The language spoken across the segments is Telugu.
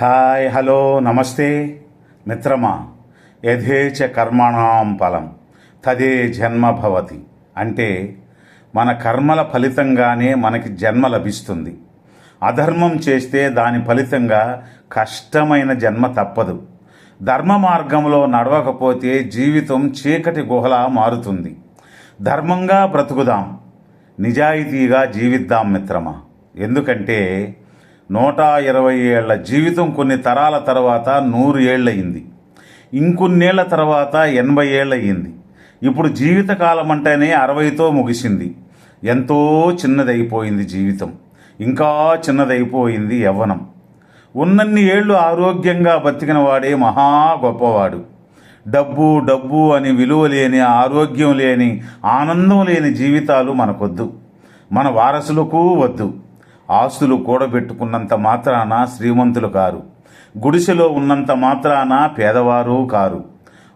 హాయ్ హలో నమస్తే. మిత్రమా యథేచ కర్మణాం ఫలం తదే జన్మ భవతి. అంటే మన కర్మల ఫలితంగానే మనకి జన్మ లభిస్తుంది. అధర్మం చేస్తే దాని ఫలితంగా కష్టమైన జన్మ తప్పదు. ధర్మ మార్గంలో నడవకపోతే జీవితం చీకటి గుహలా మారుతుంది. ధర్మంగా బ్రతుకుదాం. నిజాయితీగా జీవిద్దాం మిత్రమా. ఎందుకంటే నూట ఇరవై ఏళ్ళ జీవితం కొన్ని తరాల తర్వాత నూరు ఏళ్ళయింది. ఇంకొన్నేళ్ళ తర్వాత ఎనభై ఏళ్ళయింది. ఇప్పుడు జీవితకాలం అంటేనే అరవైతో ముగిసింది. ఎంతో చిన్నదైపోయింది జీవితం. ఇంకా చిన్నదైపోయింది యవ్వనం. ఉన్నన్ని ఏళ్ళు ఆరోగ్యంగా బతికిన వాడే మహా గొప్పవాడు. డబ్బు డబ్బు అని విలువ లేని ఆరోగ్యం లేని ఆనందం లేని జీవితాలు మనకొద్దు. మన వారసులకు వద్దు. ఆస్తులు కూడబెట్టుకున్నంత మాత్రాన శ్రీమంతులు కారు. గుడిసెలో ఉన్నంత మాత్రాన పేదవారు కారు.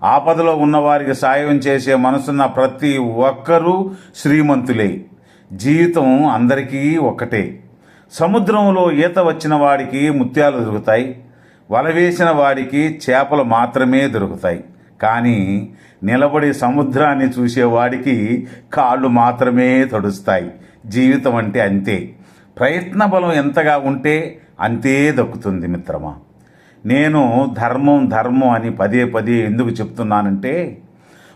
ఆపదలో ఉన్నవారికి సాయం చేసే మనసున్న ప్రతి ఒక్కరూ శ్రీమంతులే. జీవితం అందరికీ ఒక్కటే. సముద్రంలో ఈత వచ్చిన వాడికి ముత్యాలు దొరుకుతాయి. వల వేసిన వాడికి చేపలు మాత్రమే దొరుకుతాయి. కానీ నిలబడి సముద్రాన్ని చూసేవాడికి కాళ్ళు మాత్రమే తడుస్తాయి. జీవితం అంటే అంతే. ప్రయత్న బలం ఎంతగా ఉంటే అంతే దక్కుతుంది మిత్రమా. నేను ధర్మం ధర్మం అని పదే పదే ఎందుకు చెప్తున్నానంటే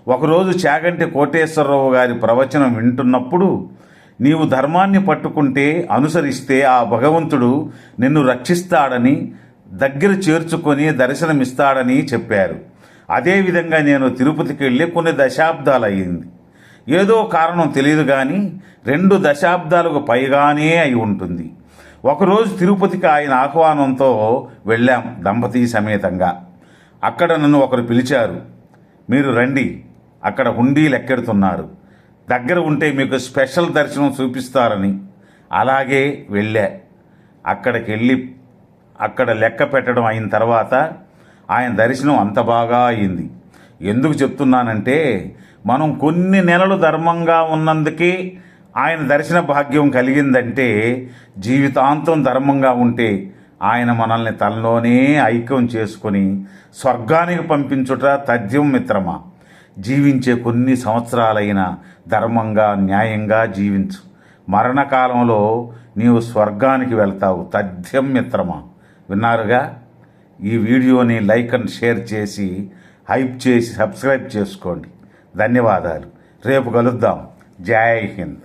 ఒకరోజు చాగంటి కోటేశ్వరరావు గారి ప్రవచనం వింటున్నప్పుడు నీవు ధర్మాన్ని పట్టుకుంటే అనుసరిస్తే ఆ భగవంతుడు నిన్ను రక్షిస్తాడని దగ్గర చేర్చుకొని దర్శనమిస్తాడని చెప్పారు. అదేవిధంగా నేను తిరుపతికి వెళ్ళి కొన్ని దశాబ్దాలు అయ్యింది ఏదో కారణం తెలియదు కానీ రెండు దశాబ్దాలకు పైగానే అయి ఉంటుంది. ఒకరోజు తిరుపతికి ఆయన ఆహ్వానంతో వెళ్ళాం దంపతి సమేతంగా. అక్కడ నన్ను ఒకరు పిలిచారు. మీరు రండి అక్కడ హుండీ లెక్కెడుతున్నారు. దగ్గర ఉంటే మీకు స్పెషల్ దర్శనం చూపిస్తారని. అలాగే వెళ్ళా. అక్కడికి వెళ్ళి అక్కడ లెక్క పెట్టడం అయిన తర్వాత ఆయన దర్శనం అంత బాగా అయింది. ఎందుకు చెప్తున్నానంటే మనం కొన్ని నెలలు ధర్మంగా ఉన్నందుకే ఆయన దర్శన భాగ్యం కలిగిందంటే జీవితాంతం ధర్మంగా ఉంటే ఆయన మనల్ని తనలోనే ఐక్యం చేసుకొని స్వర్గానికి పంపించుట తథ్యం మిత్రమా? జీవించే కొన్ని సంవత్సరాలైన ధర్మంగా న్యాయంగా జీవించు. మరణకాలంలో నీవు స్వర్గానికి వెళ్తావు. తథ్యం మిత్రమా? విన్నారుగా? ఈ వీడియోని లైక్ అండ్ షేర్ చేసి హైప్ చేసి సబ్స్క్రైబ్ చేసుకోండి. ధన్యవాదాలు. రేపు కలుద్దాం. జై హింద్.